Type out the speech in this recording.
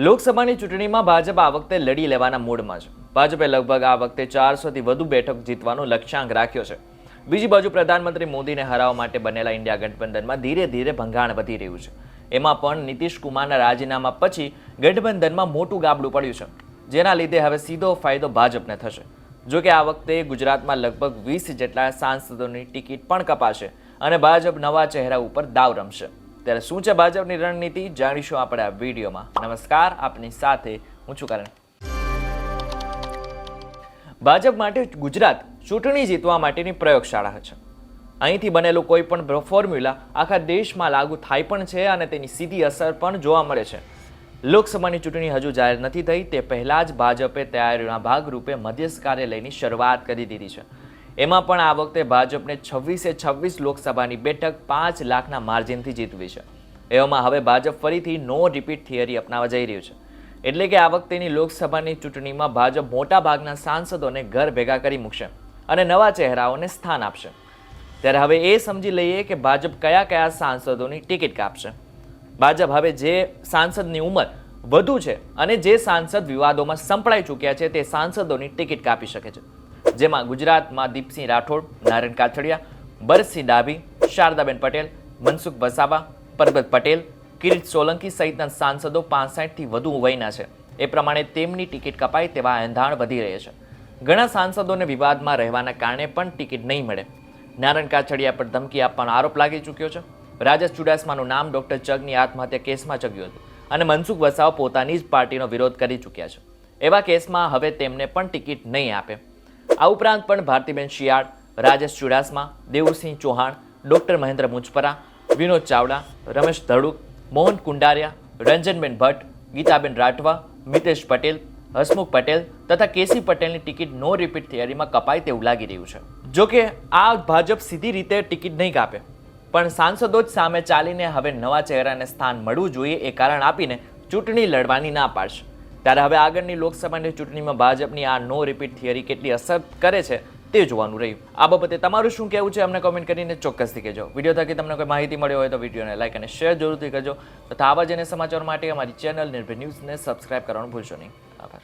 લોકસભાની ચૂંટણીમાં ભાજપ આ વખતે લડી લેવાના મૂડમાં છે. ભાજપે લગભગ આ વખતે ચારસોથી વધુ બેઠક જીતવાનો લક્ષ્યાંક રાખ્યો છે. બીજી બાજુ પ્રધાનમંત્રી મોદીને હરાવવા માટે બનેલા ઇન્ડિયા ગઠબંધનમાં ધીરે ધીરે ભંગાણ વધી રહ્યું છે. એમાં પણ નીતિશ કુમારના રાજીનામા પછી ગઠબંધનમાં મોટું ગાબડું પડ્યું છે. જેના લીધે હવે સીધો ફાયદો ભાજપને થશે. જો કે આ વખતે ગુજરાતમાં લગભગ વીસ જેટલા સાંસદોની ટિકિટ પણ કપાશે અને ભાજપ નવા ચહેરા ઉપર દાવ રમશે. ત્યારે શું છે ભાજપની રણનીતિ જાણીશું આપણે આ વિડીયોમાં. નમસ્કાર, આપની સાથે હું છું કરણ. ભાજપ માટે ગુજરાત ચૂંટણી જીતવા માટેની પ્રયોગશાળા છે. અહીંથી બનેલું કોઈ પણ ફોર્મ્યુલા આખા દેશમાં લાગુ થાય પણ છે અને તેની સીધી અસર પણ જોવા મળે છે. લોકસભાની ચૂંટણી હજુ જાહેર નથી થઈ, તે પહેલાં જ ભાજપે તૈયારીના ભાગરૂપે મધ્યસ્થ કાર્યાલયની શરૂઆત કરી દીધી છે. એમાં પણ આ વખતે ભાજપને છવ્વીસે છવ્વીસ લોકસભાની બેઠક પાંચ લાખના માર્જિનથી જીતવી છે. એવામાં હવે ભાજપ ફરીથી નો રિપીટ થિયરી અપનાવવા જઈ રહ્યું છે. એટલે કે આ વખતેની લોકસભાની ચૂંટણીમાં ભાજપ મોટા ભાગના સાંસદોને ઘર ભેગા કરી મૂકશે અને નવા ચહેરાઓને સ્થાન આપશે. ત્યારે હવે એ સમજી લઈએ કે ભાજપ કયા કયા સાંસદોની ટિકિટ કાપશે. ભાજપ હવે જે સાંસદની ઉંમર વધુ છે અને જે સાંસદ વિવાદોમાં સંપળાઈ ચૂક્યા છે તે સાંસદોની ટિકિટ કાપી શકે છે. જેમાં ગુજરાતમાં દીપસિંહ રાઠોડ, નારાયણ કાછડિયા ભરતસિંહ ડાભી, શારદાબેન પટેલ, મનસુખ વસાવા, પરબત પટેલ, કિરીટ સોલંકી સહિતના સાંસદો પાંસઠથી વધુ વયના છે. એ પ્રમાણે તેમની ટિકિટ કપાય તેવા એંધાણ વધી રહે છે. ઘણા સાંસદોને વિવાદમાં રહેવાના કારણે પણ ટિકિટ નહીં મળે. નારાયણ કાછડિયા પર ધમકી આપવાનો આરોપ લાગી ચૂક્યો છે. રાજેશ ચુડાસમાનું નામ ડોક્ટર ચગની આત્મહત્યા કેસમાં ચગ્યું હતું અને મનસુખ વસાવા પોતાની જ પાર્ટીનો વિરોધ કરી ચૂક્યા છે. એવા કેસમાં હવે તેમને પણ ટિકિટ નહીં આપે. આ ઉપરાંત પણ ભારતીબેન શિયાળ, રાજેશ ચુડાસમા, દેવુસિંહ ચૌહાણ, ડૉક્ટર મહેન્દ્ર મુજપરા, વિનોદ ચાવડા, રમેશ ધડુક, મોહન કુંડારિયા, રંજનબેન ભટ્ટ, ગીતાબેન રાઠવા, મિતેશ પટેલ, હસમુખ પટેલ તથા કેસી પટેલની ટિકિટ નો રિપીટ થિયરીમાં કપાય તેવું લાગી રહ્યું છે. જો કે આ ભાજપ સીધી રીતે ટિકિટ નહીં કાપે, પણ સાંસદો જ સામે ચાલીને હવે નવા ચહેરાને સ્થાન મળવું જોઈએ એ કારણ આપીને ચૂંટણી લડવાની ના પાડશે. ત્યારે હવે આગળની લોકસભાની ચૂંટણીમાં ભાજપની આ નો રિપીટ થિયરી કેટલી અસર કરે છે તે જોવાનું રહ્યું. આ બાબતે તમારું શું કહેવું છે અમને કોમેન્ટ કરીને ચોક્કસથી કહેજો. વીડિયો થકી તમને કોઈ માહિતી મળી હોય તો વિડીયોને લાઇક અને શેર જરૂરથી કરજો. તથા આવા જ સમાચાર માટે અમારી ચેનલ નિર્ભય ન્યૂઝને સબસ્ક્રાઇબ કરવાનું ભૂલશો નહીં. આભાર.